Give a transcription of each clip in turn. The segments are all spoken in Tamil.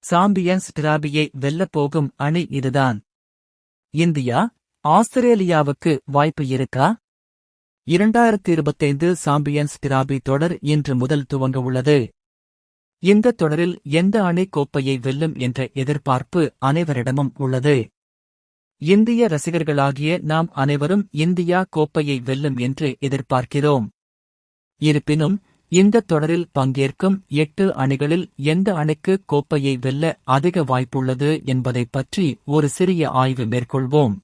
சாம்பியன்ஸ் டிராபியை வெல்லப்போகும் அணி இதுதான். இந்தியா ஆஸ்திரேலியாவுக்கு வாய்ப்பு இருக்கா? இரண்டாயிரத்தி இருபத்தைந்து சாம்பியன்ஸ் டிராபி தொடர் இன்று முதல் துவங்க உள்ளது. இந்த தொடரில் எந்த அணி கோப்பையை வெல்லும் என்ற எதிர்பார்ப்பு அனைவரிடமும் உள்ளது. இந்திய ரசிகர்களாகிய நாம் அனைவரும் இந்தியா கோப்பையை வெல்லும் என்று எதிர்பார்க்கிறோம். இருப்பினும் இந்த தொடரில் பங்கேற்கும் எட்டு அணிகளில் எந்த அணிக்கு கோப்பையை வெல்ல அதிக வாய்ப்புள்ளது என்பதைப் பற்றி ஒரு சிறிய ஆய்வு மேற்கொள்வோம்.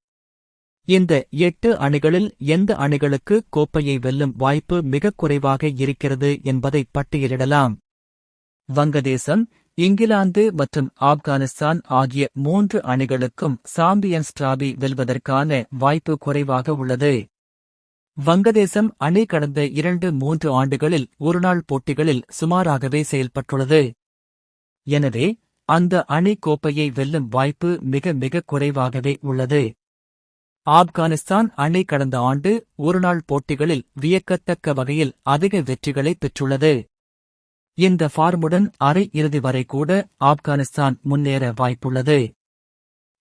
இந்த எட்டு அணிகளில் எந்த அணிகளுக்கு கோப்பையை வெல்லும் வாய்ப்பு மிகக் குறைவாக இருக்கிறது என்பதை பட்டியலிடலாம். வங்கதேசம் இங்கிலாந்து மற்றும் ஆப்கானிஸ்தான் ஆகிய மூன்று அணிகளுக்கும் சாம்பியன்ஸ் டிராபி வெல்வதற்கான வாய்ப்பு குறைவாக உள்ளது. வங்கதேசம் அணி கடந்த இரண்டு மூன்று ஆண்டுகளில் ஒருநாள் போட்டிகளில் சுமாராகவே செயல்பட்டுள்ளது. எனவே அந்த அணி கோப்பையை வெல்லும் வாய்ப்பு மிக மிக குறைவாகவே உள்ளது. ஆப்கானிஸ்தான் அணி கடந்த ஆண்டு ஒருநாள் போட்டிகளில் வியக்கத்தக்க வகையில் அதிக வெற்றிகளை பெற்றுள்ளது. இந்த ஃபார்முடன் அரை இறுதி வரை கூட ஆப்கானிஸ்தான் முன்னேற வாய்ப்புள்ளது.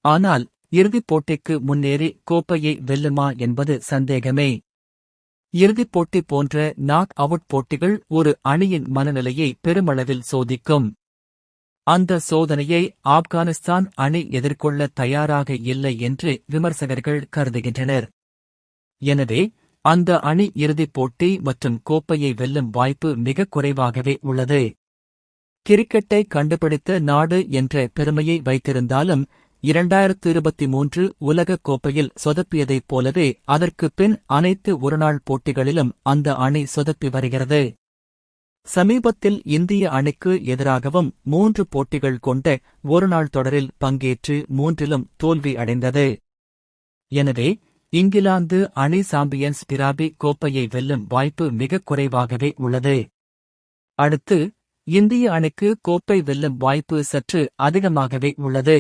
ஆனால் இறுதிப் போட்டிக்கு முன்னேறி கோப்பையை வெல்லுமா என்பது சந்தேகமே. இறுதிப் போட்டி போன்ற நாக் அவுட் போட்டிகள் ஒரு அணியின் மனநிலையை பெருமளவில் சோதிக்கும். அந்த சோதனையை ஆப்கானிஸ்தான் அணி எதிர்கொள்ள தயாராக இல்லை என்று விமர்சகர்கள் கருதுகின்றனர். எனவே அந்த அணி இறுதிப் போட்டி மற்றும் கோப்பையை வெல்லும் வாய்ப்பு மிக குறைவாகவே உள்ளது. கிரிக்கெட்டை கண்டுபிடித்த நாடு என்ற பெருமையை வைத்திருந்தாலும் இரண்டாயிரத்து இருபத்தி மூன்று உலகக் கோப்பையில் சொதப்பியதைப் போலவே அதற்கு பின் அனைத்து ஒருநாள் போட்டிகளிலும் அந்த அணி சொதப்பி வருகிறது. சமீபத்தில் இந்திய அணிக்கு எதிராகவும் மூன்று போட்டிகள் கொண்ட ஒருநாள் தொடரில் பங்கேற்று மூன்றிலும் தோல்வி அடைந்தது. எனவே இங்கிலாந்து அணி சாம்பியன்ஸ் டிராபி கோப்பையை வெல்லும் வாய்ப்பு மிகக் குறைவாகவே உள்ளது. அடுத்து இந்திய அணிக்கு கோப்பை வெல்லும் வாய்ப்பு சற்று அதிகமாகவே உள்ளது.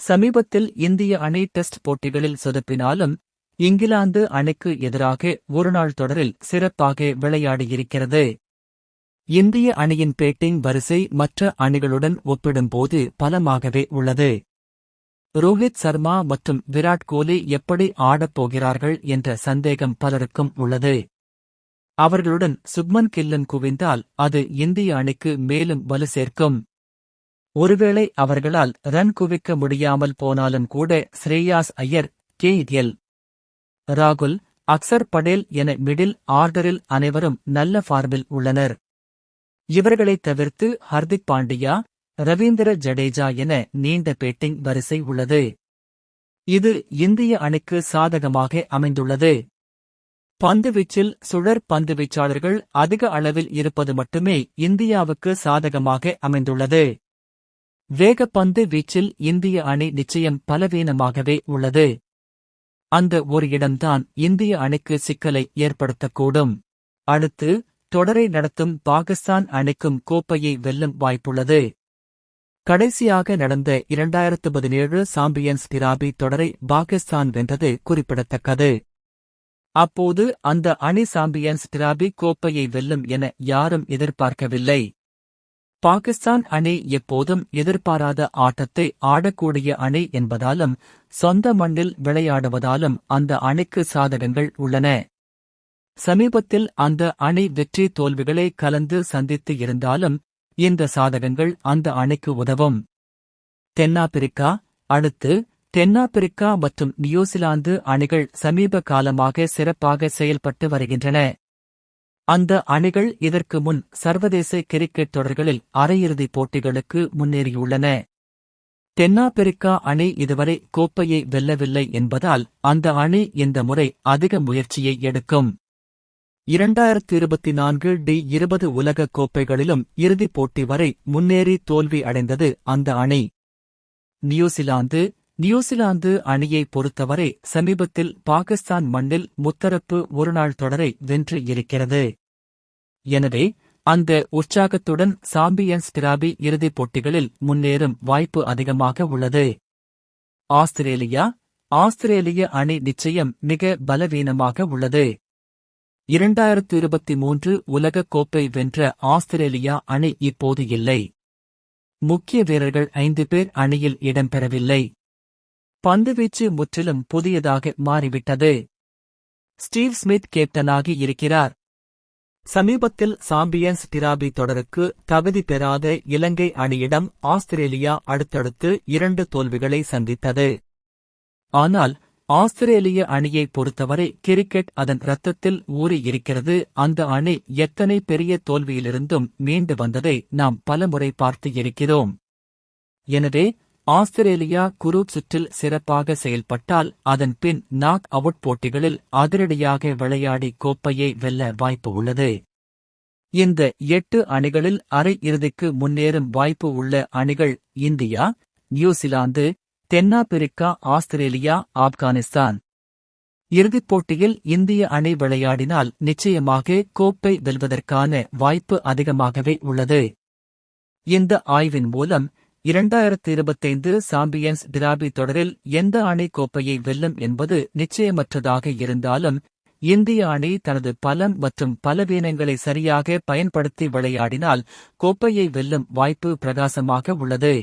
சமீபத்தில் இந்திய அணி டெஸ்ட் போட்டிகளில் சொதப்பினாலும் இங்கிலாந்து அணிக்கு எதிராக ஒருநாள் தொடரில் சிறப்பாக விளையாடியிருக்கிறது. இந்திய அணியின் பேட்டிங் வரிசை மற்ற அணிகளுடன் ஒப்பிடும்போது பலமாகவே உள்ளது. ரோஹித் சர்மா மற்றும் விராட் கோலி எப்படி ஆடப்போகிறார்கள் என்ற சந்தேகம் பலருக்கும் உள்ளது. அவர்களுடன் சுக்மன் கில்லன் குவிந்தால் அது இந்திய அணிக்கு மேலும் வலு சேர்க்கும். ஒருவேளை அவர்களால் ரன் குவிக்க முடியாமல் போனாலும் கூட ஸ்ரேயாஸ் ஐயர் கே எல் ராகுல் அக்சர் படேல் என மிடில் ஆர்டரில் அனைவரும் நல்ல ஃபார்மில் உள்ளனர். இவர்களைத் தவிர்த்து ஹர்திக் பாண்டியா ரவீந்திர ஜடேஜா என நீண்ட பேட்டிங் வரிசை உள்ளது. இது இந்திய அணிக்கு சாதகமாக அமைந்துள்ளது. பந்துவீச்சில் சுழற் பந்துவீச்சாளர்கள் அதிக அளவில் இருப்பது மட்டுமே இந்தியாவுக்கு சாதகமாக அமைந்துள்ளது. வேகப்பந்து வீச்சில் இந்திய அணி நிச்சயம் பலவீனமாகவே உள்ளது. அந்த ஒரு இடம்தான் இந்திய அணிக்கு சிக்கலை ஏற்படுத்தக்கூடும். அடுத்து தொடரை நடத்தும் பாகிஸ்தான் அணிக்கும் கோப்பையை வெல்லும் வாய்ப்புள்ளது. கடைசியாக நடந்த இரண்டாயிரத்து பதினேழு சாம்பியன்ஸ் டிராபி தொடரை பாகிஸ்தான் வென்றது குறிப்பிடத்தக்கது. அப்போது அந்த அணி சாம்பியன்ஸ் டிராபி கோப்பையை வெல்லும் என யாரும் எதிர்பார்க்கவில்லை. பாகிஸ்தான் அணி எப்போதும் எதிர்பாராத ஆட்டத்தை ஆடக்கூடிய அணி என்பதாலும் சொந்த மண்ணில் விளையாடுவதாலும் அந்த அணிக்கு சாதகங்கள் உள்ளன. சமீபத்தில் அந்த அணி வெற்றி தோல்விகளை கலந்து சந்தித்து இருந்தாலும் இந்த சாதகங்கள் அந்த அணிக்கு உதவும். தென்னாப்பிரிக்கா அடுத்து தென்னாப்பிரிக்கா மற்றும் நியூசிலாந்து அணிகள் சமீப காலமாக சிறப்பாக செயல்பட்டு வருகின்றன. அந்த அணிகள் இதற்கு முன் சர்வதேச கிரிக்கெட் தொடர்களில் அரையிறுதிப் போட்டிகளுக்கு முன்னேறியுள்ளன. தென்னாப்பிரிக்கா அணி இதுவரை கோப்பையை வெல்லவில்லை என்பதால் அந்த அணி இந்த முறை அதிக முயற்சியை எடுக்கும். இரண்டாயிரத்து இருபத்தி நான்கு டி இருபது உலகக் கோப்பைகளிலும் இறுதிப் போட்டி வரை முன்னேறி தோல்வி அடைந்தது அந்த அணி. நியூசிலாந்து. நியூசிலாந்து அணியை பொறுத்தவரை சமீபத்தில் பாகிஸ்தான் மண்ணில் முத்தரப்பு ஒருநாள் தொடரை வென்று இருக்கிறது. எனவே அந்த உற்சாகத்துடன் சாம்பியன்ஸ் டிராபி இறுதிப் போட்டிகளில் முன்னேறும் வாய்ப்பு அதிகமாக உள்ளது. ஆஸ்திரேலியா ஆஸ்திரேலிய அணி நிச்சயம் மிக பலவீனமாக உள்ளது. இரண்டாயிரத்து இருபத்தி மூன்று உலகக் கோப்பை வென்ற ஆஸ்திரேலியா அணி இப்போது இல்லை. முக்கிய வீரர்கள் ஐந்து பேர் அணியில் இடம்பெறவில்லை. பந்துவீச்சு முற்றிலும் புதியதாக மாறிவிட்டது. ஸ்டீவ் ஸ்மித் கேப்டனாகி இருக்கிறார். சமீபத்தில் சாம்பியன்ஸ் டிராபி தொடருக்கு தகுதி பெறாத இலங்கை அணியிடம் ஆஸ்திரேலியா அடுத்தடுத்து இரண்டு தோல்விகளை சந்தித்தது. ஆனால் ஆஸ்திரேலிய அணியை பொறுத்தவரை கிரிக்கெட் அதன் ரத்தத்தில் ஊறி இருக்கிறது. அந்த அணி எத்தனை பெரிய தோல்வியிலிருந்தும் மீண்டு வந்ததை நாம் பலமுறை பார்த்து இருக்கிறோம். எனவே ஆஸ்திரேலியா குரூப் சுற்றில் சிறப்பாக செயல்பட்டால் அதன் பின் நாக் அவுட் போட்டிகளில் அதிரடியாக விளையாடி கோப்பையை வெல்ல வாய்ப்பு உள்ளது. இந்த எட்டு அணிகளில் அரை இறுதிக்கு முன்னேறும் வாய்ப்பு உள்ள அணிகள் இந்தியா நியூசிலாந்து தென்னாப்பிரிக்கா ஆஸ்திரேலியா ஆப்கானிஸ்தான். இறுதிப் போட்டியில் இந்திய அணி விளையாடினால் நிச்சயமாக கோப்பை வெல்வதற்கான வாய்ப்பு அதிகமாகவே உள்ளது. இந்த ஆய்வின் மூலம் இரண்டாயிரத்து இருபத்தைந்து சாம்பியன்ஸ் டிராபி தொடரில் எந்த அணி கோப்பையை வெல்லும் என்பது நிச்சயமற்றதாக இருந்தாலும் இந்திய அணி தனது பலம் மற்றும் பலவீனங்களை சரியாக பயன்படுத்தி விளையாடினால் கோப்பையை வெல்லும் வாய்ப்பு பிரகாசமாக உள்ளது.